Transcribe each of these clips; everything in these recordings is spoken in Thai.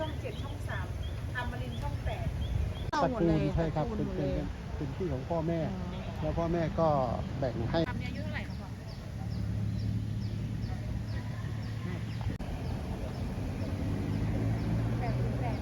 ช่องเจ็ดช่องสามอมรินทร์ช่องแปดตระกูลใช่ครับเป็นเป็นเป็นที่ของพ่อแม่ แล้วพ่อแม่ก็แบ่งให้ ทำอายุเท่าไหร่คะพ่อแปดสิบแปด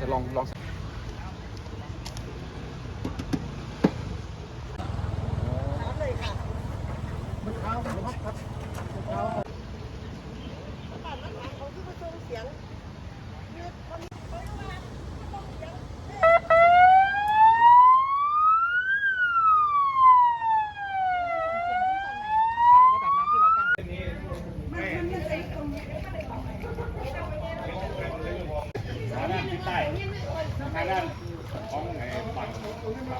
จะ ลองลอง ระดับน้ำที่เราตั้ง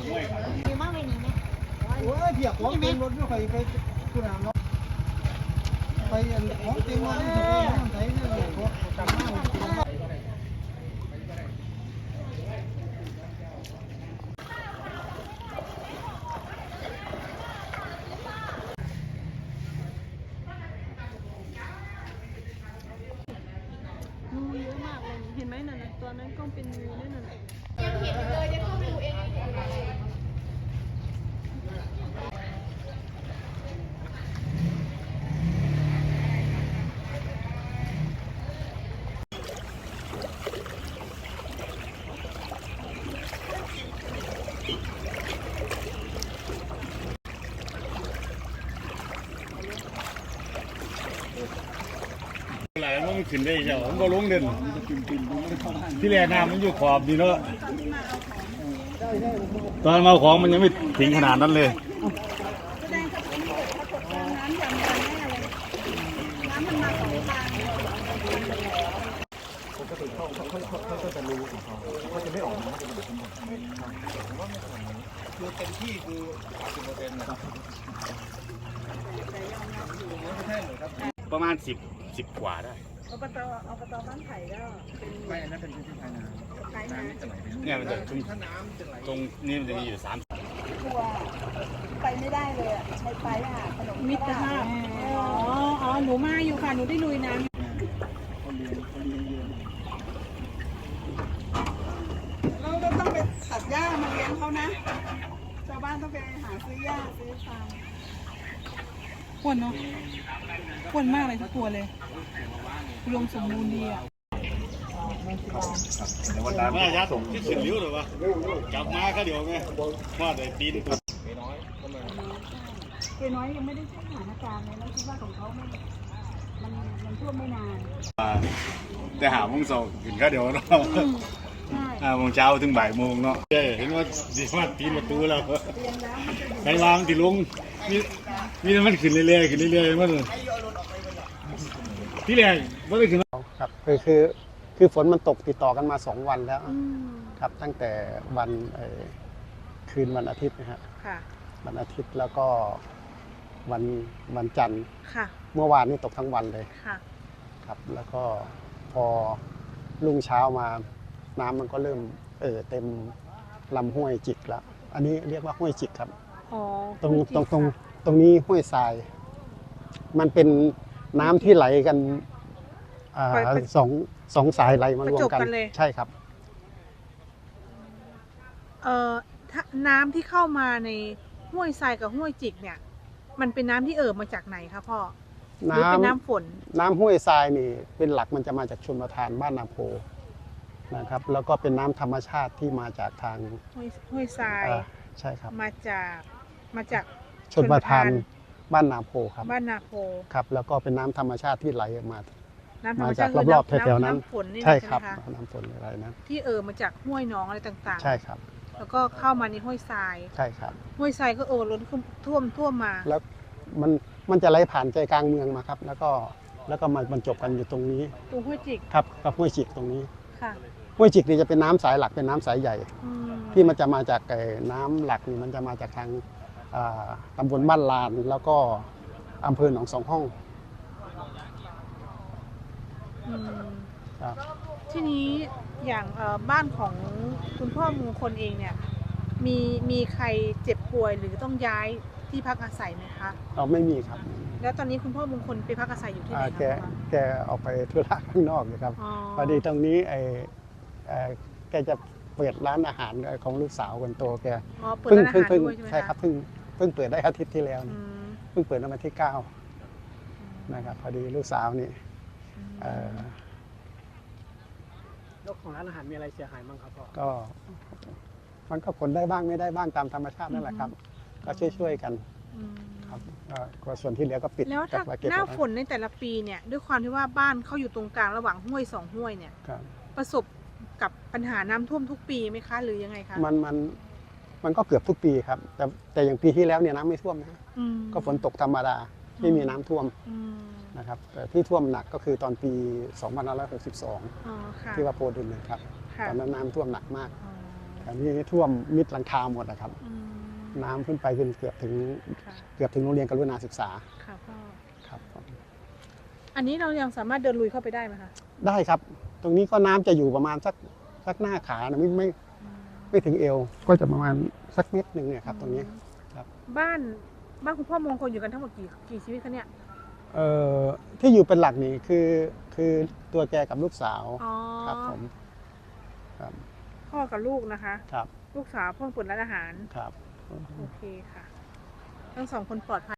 โอ้ยเพียกของเต็มรถด้วยไปไปคุณอะเนาะไปอันของเต็มมาที่จะไปน้ำใสเนี่ยเลยเพราะตามมางูเยอะมากเลยเห็นไหมนั่นน่ะตัวนั้นก็เป็นงูด้วยนั่นน่ะไหล มันขึ้นได้เจ้ามันก็ลงเด่นที่แรกน้ำมันอยู่ขอบดีเนาะตอนมาเอาของมันยังไม่ถึงขนาดนั้นเลยคือเต็มที่คือสิบเปอร์เซ็นต์นะครับไม่ใช่เหรอครับประมาณสิบสิบกว่าได้ อบตอบตบ้านไผ่ก็เป็นไม่อันนั้นเป็นพื้นที่ภายนาไผ่นาน้ำจะไหลไปเนี่ยมันจะตรงถ้าน้ำจะไหลตรงนี้มันจะมีอยู่สามทัวไปไม่ได้เลยอะใช้ไปอะขนมมิตรภาพอ๋ออ๋อหนูมาอยู่ค่ะหนูได้ลุยน้ำเราก็ต้องไปตัดหญ้ามาเลี้ยงเขานะ ชาวบ้านต้องไปหาซื้อหญ้าซื้อฟาง อ้วนเนาะอ้วนมากเลยทุกตัวเลยอุดมสมบูรณ์ดีอะแม่ยัดที่ขึ้นริ้วเลยวะกลับมาก็เดี๋ยวไงว่าแต่ปีนตัวไม่น้อยก็เลยเกน้อยยังไม่ได้ใช้สถานการณ์เลยแล้วคิดว่าของเขาไม่มันมันท่วมไม่นานแต่หาโมงสองขึ้นก็เดี๋ยวเนาะใช่ห้าโมงเช้าถึงบ่ายโมงเนาะเอ้ยเห็นว่าดีมากปีนประตูแล้วเตียงแล้วมันจะอยู่ไงวางที่ลง มีมีแต่มันขึ้นเรื่อยๆขึ้นเรื่อยๆมันที่แรกว่าได้ขึ้นครับคือคือคือฝนมันตกติดต่อกันมาสองวันแล้วอืมครับตั้งแต่วันเอ่อคืนวันอาทิตย์นะฮะค่ะวันอาทิตย์แล้วก็วันวันจันทร์ค่ะเมื่อวานนี้ตกทั้งวันเลยค่ะครับ แล้วก็พอรุ่งเช้ามาน้ำมันก็เริ่มเอ่อเต็มลำห้วยจิกแล้ว อันนี้เรียกว่าห้วยจิกครับ อ๋อตรงตรงตรงตรงนี้ห้วยทราย มันเป็นน้ำที่ไหลกันอ่าไปไปสองสองสายไหลมารวมประจบกันกันเลย ใช่ครับ เอ่อถ้าน้ำที่เข้ามาในห้วยทรายกับห้วยจิกเนี่ย มันเป็นน้ำที่เอ่อมาจากไหนคะพ่อหรือเป็นน้ำน้ำฝน น้ำห้วยทรายนี่ เป็นหลักมันจะมาจากชนประทานบ้านนาโพนะครับ แล้วก็เป็นน้ำธรรมชาติที่มาจากทางห้วยห้วยทราย อ่าใช่ครับ มาจาก มาจากชนประทานชลประทานบ้านนาโพครับ บ้านนาโพครับ แล้วก็เป็นน้ำธรรมชาติที่ไหลออกมาน้ำธรรมามชาจากติคืรอบๆน้ำแถวๆนั้นน้ำฝนนี่ใช่ใช่ครับไหมคะน้ำฝนอะไรนะที่เอ่อมาจากห้วยหนองอะไรต่างๆ ใช่ครับ แล้วก็เข้ามาในห้วยทรายใช่ครับห้วยทรายก็เอ่อล้นขึ้นท่วมท่วมมา แล้วมันมันจะไหลผ่านใจกลางเมืองมาครับ แล้วก็แล้วก็มาบรรจบกันอยู่ตรงนี้ตรงห้วยจิกครับกับห้วยจิกตรงนี้ค่ะห้วยจิกนี่จะเป็นน้ำสายหลักเป็นน้ำสายใหญ่อืมที่มันจะมาจากไอ้น้ำหลักนี่มันจะมาจากทางอ่า ตำบลบ้านลาน แล้วก็อำเภอหนองสองห้องอืมครับทีนี้อย่างเอ่อบ้านของคุณพ่อมงคลเองเนี่ยมีมีใครเจ็บป่วยหรือต้องย้ายที่พักอาศัยไหมคะ เราไม่มีครับแล้วตอนนี้คุณพ่อมงคลไปพักอาศัยอยู่ที่ไหนอ่าคะแกแกออกไปธุระข้างนอกนะครับอ๋อพอดีตรงนี้ไอ้เอ่อแกจะเปิดร้านอาหารของลูกสาวคนโตแกอ๋อเปิดเพิ่งร้านอาเพิ่งหารเพิ่งด้วยใช่ไหมใช่ครับเพิ่งเพิ่งเปิดได้อาทิตย์ที่แล้วอืนี่มเพิ่งเปิดในวันที่เก้านะครับพอดีลูกสาวนี่เอ่อยกของร้านอาหารมีอะไรเสียหายบ้างครับพ่อก็มันก็ผลได้บ้างไม่ได้บ้างตามธรรมชาตินั่นแหละครับ ก็ช่วยๆกันอืมครับก็ก็ส่วนที่เหลือก็ปิดแล้วถ้ากัไเก็บหน้าไว้ฝนในแต่ละปีเนี่ย ด้วยความที่ว่าบ้านเขาอยู่ตรงกลางระหว่างห้วยสองห้วยเนี่ย ครับ ประสบกับปัญหาน้ำท่วมทุกปีไหมคะ หรือยังไงคะ มันมัน มันก็เกือบทุกปีครับ แต่แต่อย่างปีที่แล้วเนี่ยน้ำไม่ท่วมนะอืมก็ฝนตกธรรมดาไม่มีน้ำท่วมอืมนะครับแต่ที่ท่วมหนักก็คือตอนปี2562อ๋อค่ะที่ว่าโพดุลนะครับค่ะตอนนั้นน้ำท่วมหนักมากอ๋ออันนี้ท่วมมิดหลังคาหมดนะครับอืมน้ำขึ้นไปขึ้นเกือบถึงค่ะเกือบถึงโรงเรียนกรุณาศึกษาค่ะพ่อครับผมอันนี้เรายังสามารถเดินลุยเข้าไปได้ไหมคะได้ครับ ตรงนี้ก็น้ำจะอยู่ประมาณสักสักหน้าขานะไม่ไม่ ไม่ถึงเอว ก็จะประมาณสักเม็ดหนึ่งเนี่ยครับตรงนี้ครับบ้านบ้านคุณพ่อมงคลอยู่กันทั้งหมดกี่กี่ชีวิตคะเนี่ยเอ่อที่อยู่เป็นหลักนี่คือคือตัวแกกับลูกสาวอ๋อครับผมครับพ่อกับลูกนะคะ ครับลูกสาวเพิ่งเปิดร้านอาหารครับ โอเคค่ะ ทั้งสองคนปลอดภัย